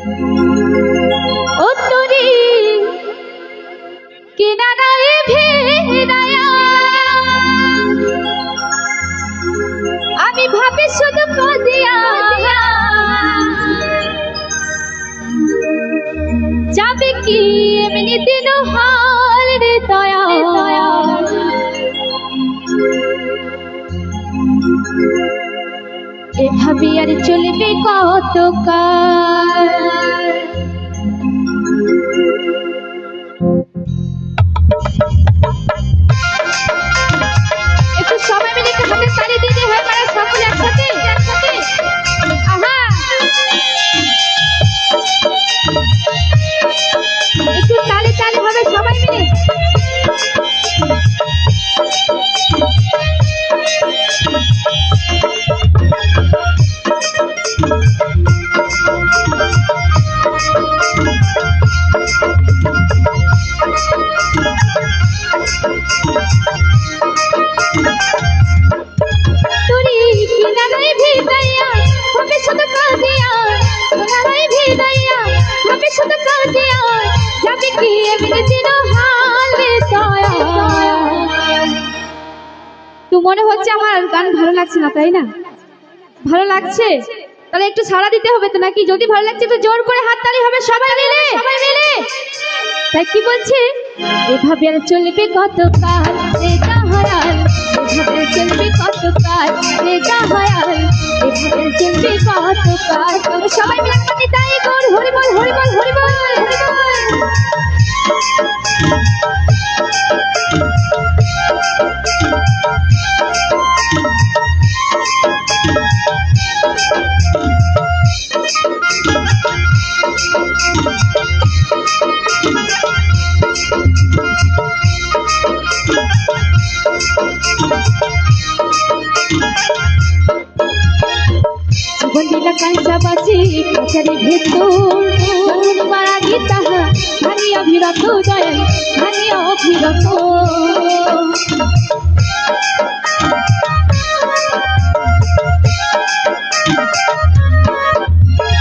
ও তোরে কিনারায় ভেড়ায়া। আমি ভাবি শুধু কদিয়া যাবে কি এমনি দিন হাল এভাবে আর চলবে কত তো মনে হচ্ছে আমার গান ভালো লাগছে না, তাই না? ভালো লাগছে? তাহলে একটু সাড়া দিতে হবে তো নাকি? যদি ভালো লাগছে তো জোর করে হাততালি হবে, সবাই মিলে। সবাই মিলে। তাই কি বলছে? এভাবে আর চলবে কত কাল এটা হারাল এভাবে চলবে কত কাল এটা হারাল এভাবে চলবে সবাই মিলে কর হরিবল হরি বল কাঞ্চা বাসি কাছারি ভেতর মারা গীতাহা ধানি অভিরত দয়াল ধানি অভিরত।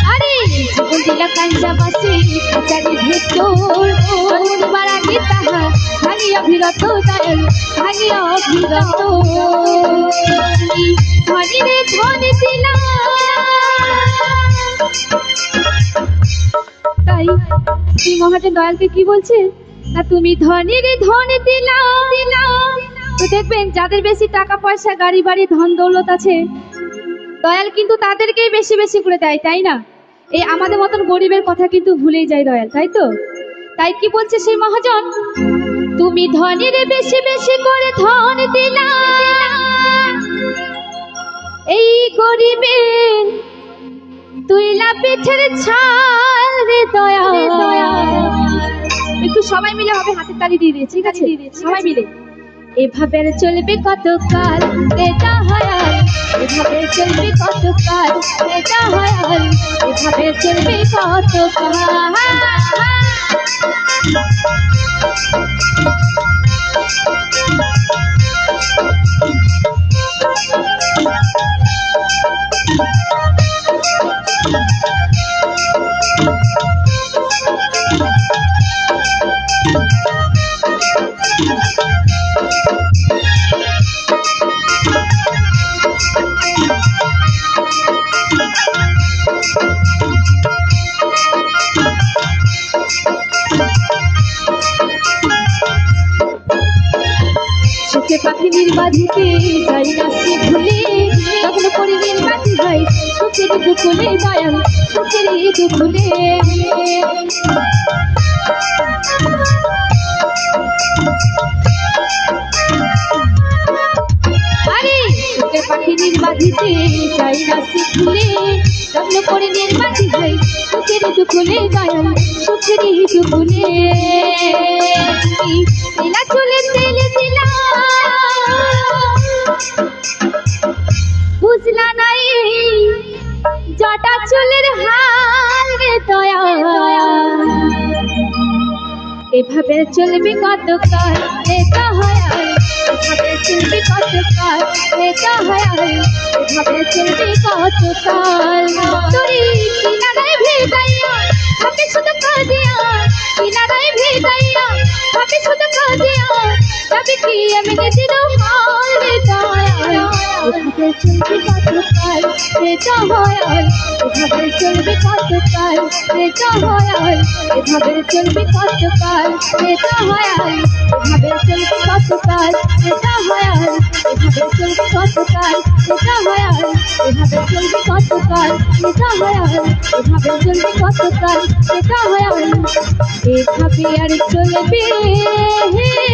আরে, জীবন দিলা কাঞ্চা বাসি কাছারি ভেতর মারা গীতাহা ধনী রে ধনী শ্রী মহাজন দয়ালকে কি বলছে? না তুমি ধনী রে ধনী দিলা। দিলা তো দেখবেন যাদের বেশি টাকা পয়সা, গাড়ি বাড়ি, ধন দৌলত আছে, দয়াল কিন্তু তাদেরকেই বেশি বেশি করে দেয়, তাই না? এই আমাদের মতন গরিবের কথা কিন্তু ভুলেই যায় দয়াল, তাই তো? তাই কি বলছে সেই মহাজন? তুমি ধনীর বেশি বেশি করে ধন দিলা। এই গরিবের তুইলা পিঠের ছাল দয়া একটু সবাই মিলে হবে হাতের তালি দিয়ে দিয়ে ঠিক আছে? সবাই মিলে। এভাবে চলবে কত কাল এটা হায়াল এভাবে চলবে কত কাল এটা হায়াল এভাবে চলবে কত কাল বাজিতে যাই না সে ভুলে তখন করে নির্বাচি হয় সুখের দুকুলে দয়াল সুখের দুকুলে। হয় সুখের দুকুলে দয়াল সুখের দুকুলে চলে তেলে বুঝলা নাই, জটা চুলের হাল রে দয়া। এভাবে চলবে এভাবে চিনবি কতকাল? নেতা হায়াল এভাবে চিনবি কতকাল? তোরি কিনারায় ভেদাইয়া হাতে শুধু কাজিয়া কিনারায় ভেদাইয়া হাতে শুধু কাজিয়া তবে কি আমি নিজের হাল নেতা হায়াল এভাবে চলবে কতকাল রে দয়াল এভাবে চলবে কতকাল রে দয়াল এভাবে চলবে কতকাল রে দয়াল এভাবে চলবে কতকাল রে দয়াল এভাবে চলবে কতকাল রে দয়াল এভাবে চলবে কতকাল রে দয়াল এভাবে চলবে কতকাল রে দয়াল এভাবে আর চলবে কতকাল